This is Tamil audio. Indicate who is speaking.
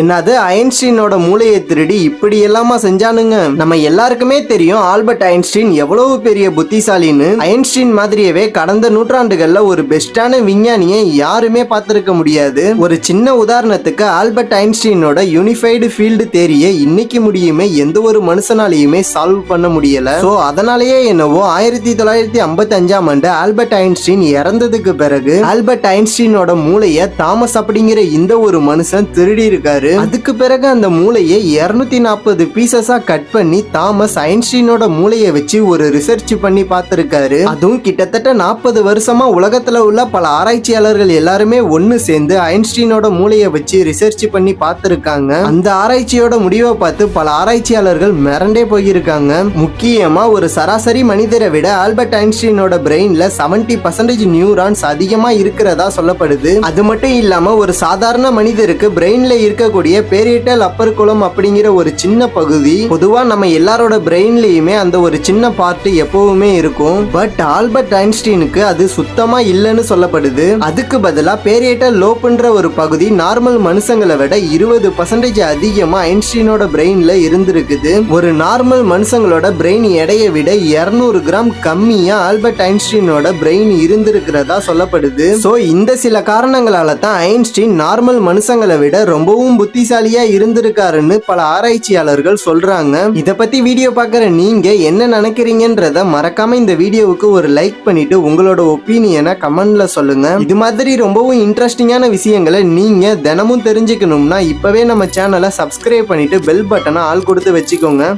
Speaker 1: என்னது ஐன்ஸ்டீனோட மூளையை திருடி இப்படி எல்லாமா செஞ்சானுங்க? நம்ம எல்லாருக்குமே தெரியும் ஆல்பர்ட் ஐன்ஸ்டீன் எவ்வளவு பெரிய புத்திசாலின்னு. ஐன்ஸ்டீன் மாதிரியவே கடந்த நூற்றாண்டுகள்ல ஒரு பெஸ்டான விஞ்ஞானியை யாருமே பார்த்திருக்க முடியாது. ஒரு சின்ன உதாரணத்துக்கு ஆல்பர்ட் ஐன்ஸ்டீனோட யூனிஃபைடு ஃபீல்டு தேரியை இன்னைக்கு முடியுமே எந்த ஒரு மனுஷனாலையுமே சால்வ் பண்ண முடியல. சோ அதனாலேயே என்னவோ ஆயிரத்தி தொள்ளாயிரத்தி ஐம்பத்தி அஞ்சாம் ஆண்டு ஆல்பர்ட் ஐன்ஸ்டீன் இறந்ததுக்கு பிறகு ஆல்பர்ட் ஐன்ஸ்டீனோட மூளையை தாமஸ் அப்படிங்கிற இந்த ஒரு மனுஷன் திருடி இருக்காரு. அதுக்கு பிறகு அந்த மூளையை 240 நாற்பது பீசஸா கட் பண்ணி தாமஸ் ஐன்ஸ்டீனோட மூளையை வச்சு ஒரு ரிசர்ச் பண்ணி பார்த்திருக்காரு. அதுவும் கிட்டத்தட்ட நாற்பது வருஷமா உலகத்துல உள்ள பல ஆராய்ச்சியாளர்கள் எல்லாருமே ஒன்னு சேர்ந்து ஐன்ஸ்டீனோட மூளையை வச்சு ரிசர்ச் பண்ணி பார்த்திருக்காங்க. அந்த ஆராய்ச்சியோட முடிவை பார்த்து பல ஆராய்ச்சியாளர்கள் மிரண்டே போயிருக்காங்க. முக்கியமா ஒரு சராசரி மனிதரை விட ஆல்பர்ட் ஐன்ஸ்டீனோட பிரெயின்ல 70% பர்சன்டேஜ் நியூரான்ஸ் அதிகமா இருக்கிறதா சொல்லப்படுது. அது மட்டும் இல்லாம ஒரு சாதாரண மனிதருக்கு பிரெயின்ல இருக்க இருக்கக்கூடிய பேரியட்டல் அப்பர் குளம் அப்படிங்கிற ஒரு சின்ன பகுதி பொதுவா நம்ம எல்லாரோட பிரெயின்லயுமே அந்த ஒரு சின்ன பார்ட் எப்பவுமே இருக்கும். பட் ஆல்பர்ட் ஐன்ஸ்டீனுக்கு அது சுத்தமா இல்லைன்னு சொல்லப்படுது. அதுக்கு பதிலா பேரியட்டல் லோப்புன்ற ஒரு பகுதி நார்மல் மனுஷங்களை விட இருபது பர்சன்டேஜ் அதிகமா ஐன்ஸ்டீனோட பிரெயின்ல இருந்திருக்குது. ஒரு நார்மல் மனுஷங்களோட பிரெயின் எடையை விட 200 கிராம் கம்மியா ஆல்பர்ட் ஐன்ஸ்டீனோட பிரெயின் இருந்திருக்கிறதா சொல்லப்படுது. சோ இந்த சில காரணங்களால தான் ஐன்ஸ்டீன் நார்மல் மனுஷங்களை விட ரொம்பவும் புத்திசாலியா இருந்திருக்காருன்னு பல ஆராய்ச்சியாளர்கள் சொல்றாங்க. இத பத்தி வீடியோ பார்க்குற நீங்க என்ன நினைக்கிறீங்கன்றத மறக்காம இந்த வீடியோவுக்கு ஒரு லைக் பண்ணிட்டு உங்களோட ஒப்பீனியனை கமெண்ட்ல சொல்லுங்க. இது மாதிரி ரொம்பவும் இன்ட்ரெஸ்டிங்கான விஷயங்களை நீங்க தினமும் தெரிஞ்சுக்கணும்னா இப்பவே நம்ம சேனலை சப்ஸ்கிரைப் பண்ணிட்டு பெல் பட்டனை ஆள் கொடுத்து வச்சுக்கோங்க.